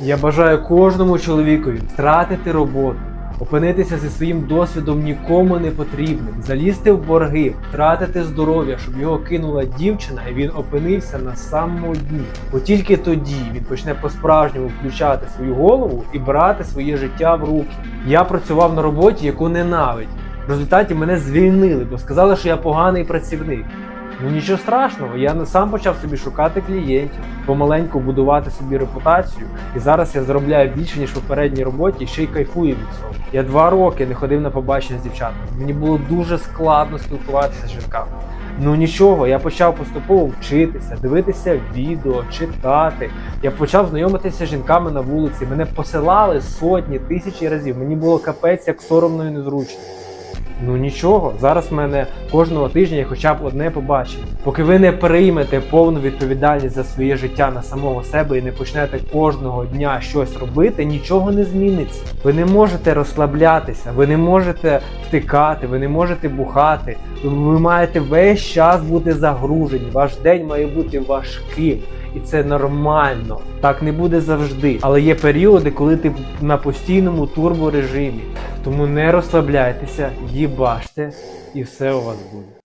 Я бажаю кожному чоловікові втратити роботу, опинитися зі своїм досвідом нікому не потрібним, залізти в борги, втратити здоров'я, щоб його кинула дівчина, і він опинився на самому дні. Бо тільки тоді він почне по-справжньому включати свою голову і брати своє життя в руки. Я працював на роботі, яку ненавидів. В результаті мене звільнили, бо сказали, що я поганий працівник. Ну нічого страшного, я сам почав собі шукати клієнтів, помаленьку будувати собі репутацію, і зараз я заробляю більше ніж в попередній роботі, і ще й кайфую від цього. Я два роки не ходив на побачення з дівчатами. Мені було дуже складно спілкуватися з жінками. Ну нічого, я почав поступово вчитися, дивитися відео, читати. Я почав знайомитися з жінками на вулиці. Мене посилали сотні, тисячі разів. Мені було капець як соромно і незручно. Ну нічого, зараз в мене кожного тижня хоча б одне побачення. Поки ви не приймете повну відповідальність за своє життя на самого себе і не почнете кожного дня щось робити, нічого не зміниться. Ви не можете розслаблятися, ви не можете втикати, ви не можете бухати. Ви маєте весь час бути загружені. Ваш день має бути важким. І це нормально. Так не буде завжди. Але є періоди, коли ти на постійному турборежимі. Тому не розслабляйтеся, їбаште, і все у вас буде.